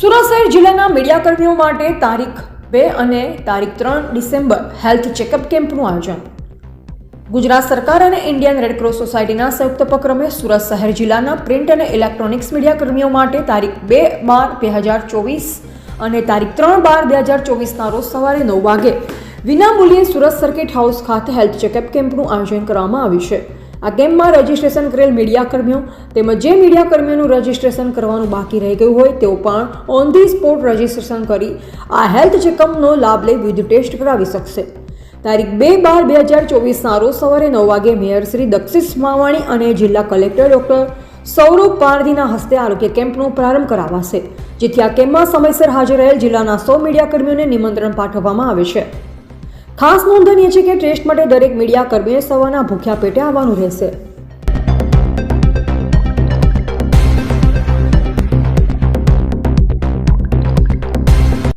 સુરત શહેર જિલ્લાના મીડિયાકર્મીઓ માટે તારીખ બે અને તારીખ ત્રણ ડિસેમ્બર હેલ્થ ચેકઅપ કેમ્પનું આયોજન. ગુજરાત સરકાર અને ઇન્ડિયન રેડક્રોસ સોસાયટીના સંયુક્ત ઉપક્રમે સુરત શહેર જિલ્લાના પ્રિન્ટ અને ઇલેક્ટ્રોનિક્સ મીડિયાકર્મીઓ માટે તારીખ બે બાર બે હજાર ચોવીસ અને તારીખ ત્રણ બાર બે હજાર ચોવીસના રોજ સવારે નવ વાગે વિનામૂલ્યે સુરત સર્કિટ હાઉસ ખાતે હેલ્થ ચેકઅપ કેમ્પનું આયોજન કરવામાં આવ્યું છે. આ કેમ્પમાં રજીસ્ટ્રેશન કરેલ મીડિયાકર્મીઓ તેમજ જે મીડિયાકર્મીઓનું રજીસ્ટ્રેશન કરવાનું બાકી રહી ગયું હોય તેઓ પણ ઓન ધી સ્પોટ રજીસ્ટ્રેશન કરી આ હેલ્થ ચેકઅપનો લાભ લઈ વિવિધ ટેસ્ટ કરાવી શકશે. તારીખ બે બાર બે હજાર ચોવીસના રોજ સવારે નવ વાગે મેયર શ્રી દક્ષિશ માવાણી અને જિલ્લા કલેક્ટર ડોક્ટર સૌરભ પારધીના હસ્તે આરોગ્ય કેમ્પનો પ્રારંભ કરાવાશે, જેથી આ કેમ્પમાં સમયસર હાજર રહેલ જિલ્લાના સૌ મીડિયાકર્મીઓને નિમંત્રણ પાઠવવામાં આવે છે. ખાસ નોંધનીય છે કે ટેસ્ટ માટે દરેક મીડિયા કર્મીએ સવારના ભૂખ્યા પેટે આવવાનું રહેશે.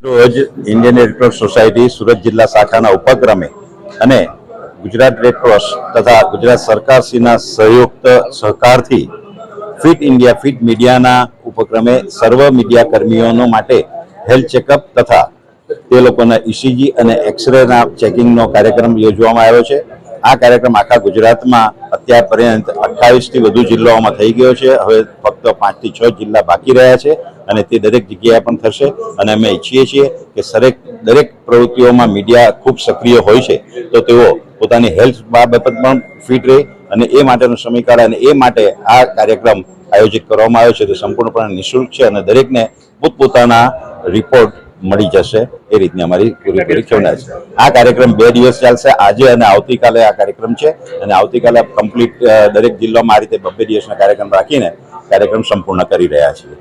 રોજ ઇન્ડિયન રેડક્રોસ સોસાયટી સુરત જિલ્લા શાખાના ઉપક્રમે અને ગુજરાત રેડક્રોસ તથા ગુજરાત સરકારશ્રીના સંયુક્ત સહકારથી ફિટ ઇન્ડિયા ફિટ મીડિયાના ઉપક્રમે સર્વ મીડિયા કર્મીઓનો માટે હેલ્થ ચેકઅપ તથા તે લોકોના ઇસીજી અને એક્સરેના ચેકિંગનો કાર્યક્રમ યોજવામાં આવ્યો છે. આ કાર્યક્રમ આખા ગુજરાતમાં અત્યાર પર્યંત અઠ્ઠાવીસથી વધુ જિલ્લાઓમાં થઈ ગયો છે. હવે ફક્ત પાંચથી છ જિલ્લા બાકી રહ્યા છે અને તે દરેક જગ્યાએ પણ થશે અને અમે ઈચ્છીએ છીએ કે દરેક દરેક પ્રવૃત્તિઓમાં મીડિયા ખૂબ સક્રિય હોય છે. તો તેઓ પોતાની હેલ્થ બાબત પણ ફિટ રહે અને એ માટેનો સમયકાળ અને એ માટે આ કાર્યક્રમ આયોજિત કરવામાં આવ્યો છે. તે સંપૂર્ણપણે નિઃશુલ્ક છે અને દરેકને પોતપોતાના રિપોર્ટ મળી જશે એ રીતની અમારી પૂરેપૂરી ક્ષમતા છે. આ કાર્યક્રમ બે દિવસ ચાલશે. આજે અને આવતીકાલે આ કાર્યક્રમ છે અને આવતીકાલે કમ્પ્લીટ દરેક જિલ્લામાં આ રીતે બબ્બે દિવસના કાર્યક્રમ રાખીને કાર્યક્રમ સંપૂર્ણ કરી રહ્યા છીએ.